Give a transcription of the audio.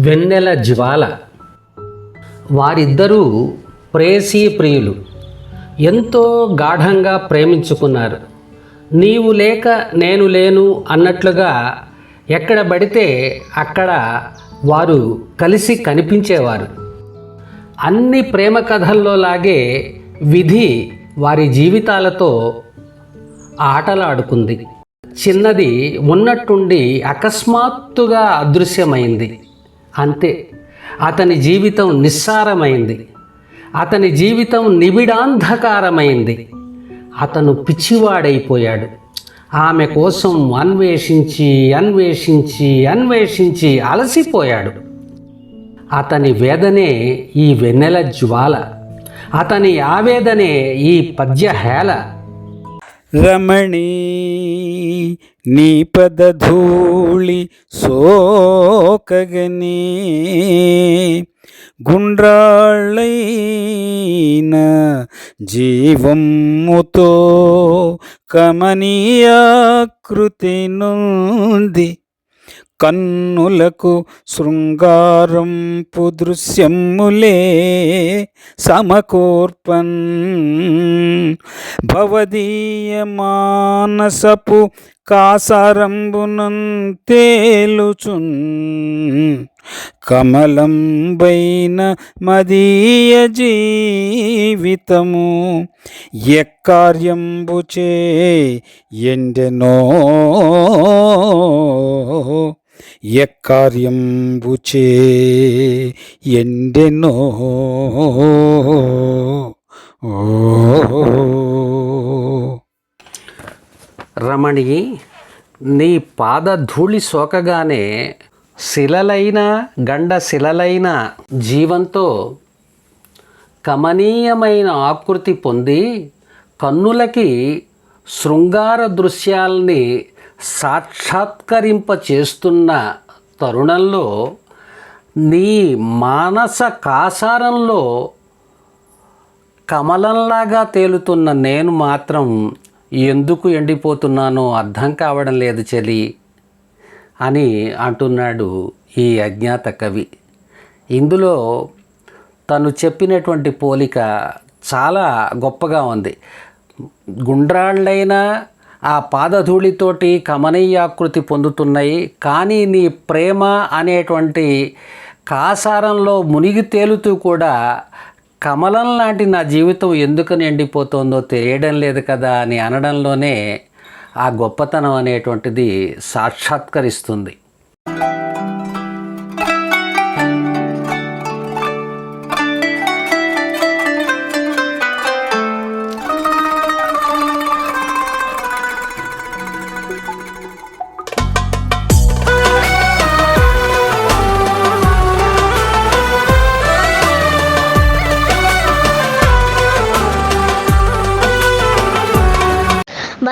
వెన్నెల జ్వాల. వారిద్దరూ ప్రేసీ ప్రియులు. ఎంతో గాఢంగా ప్రేమించుకున్నారు. నీవు లేక నేను లేను అన్నట్లుగా ఎక్కడ పడితే అక్కడ వారు కలిసి కనిపించేవారు. అన్ని ప్రేమ కథల్లో లాగే విధి వారి జీవితాలతో ఆటలాడుకుంది. చిన్నది ఉన్నట్టుండి అకస్మాత్తుగా అదృశ్యమైంది. అంతే. అతని జీవితం నిస్సారమైంది. అతని జీవితం నిబిడాంధకారమైంది. అతను పిచ్చివాడైపోయాడు. ఆమె కోసం అన్వేషించి అన్వేషించి అన్వేషించి అలసిపోయాడు. అతని వేదనే ఈ వెన్నెల జ్వాల. అతని ఆవేదనే ఈ పద్యహేళ. రమణీ నీ పదధూళి సోకగనే గుండ్రాళ్ళైన జీవముతో కమనీయాకృతి నుంది కన్నులకు శృంగారంపు దృశ్యములే సమకూర్పన్. భవదీయ మానసపు కాసారంబునం తేలుచున్ కమలంబైన మదీయ జీవితము ఎక్కార్యంబుచే ఎండెనో ఎక్కార్యంబుచే ఎండెనో రమణి నీ పాదధూళి సోకగానే శిలలైన గండ శిలలైన జీవంతో కమనీయమైన ఆకృతి పొంది కన్నులకి శృంగార దృశ్యాల్ని సాక్షాత్కరింప చేస్తున్న తరుణంలో నీ మానస కాసారంలో కమలంలాగా తేలుతున్న నేను మాత్రం ఎందుకు ఎండిపోతున్నానో అర్థం కావడం లేదు చెలి అని అంటున్నాడు ఈ అజ్ఞాత కవి. ఇందులో తను చెప్పినటువంటి పోలిక చాలా గొప్పగా ఉంది. గుండ్రాళ్ళైన ఆ పాదధూళితోటి కమనీయాకృతి పొందుతున్నాయి. కానీ నీ ప్రేమ అనేటువంటి కాసారంలో మునిగి తేలుతూ కూడా కమలం లాంటి నా జీవితం ఎందుకని ఎండిపోతుందో తెలియడం లేదు కదా అని అనడంలోనే ఆ గొప్పతనం అనేటువంటిది సాక్షాత్కరిస్తుంది.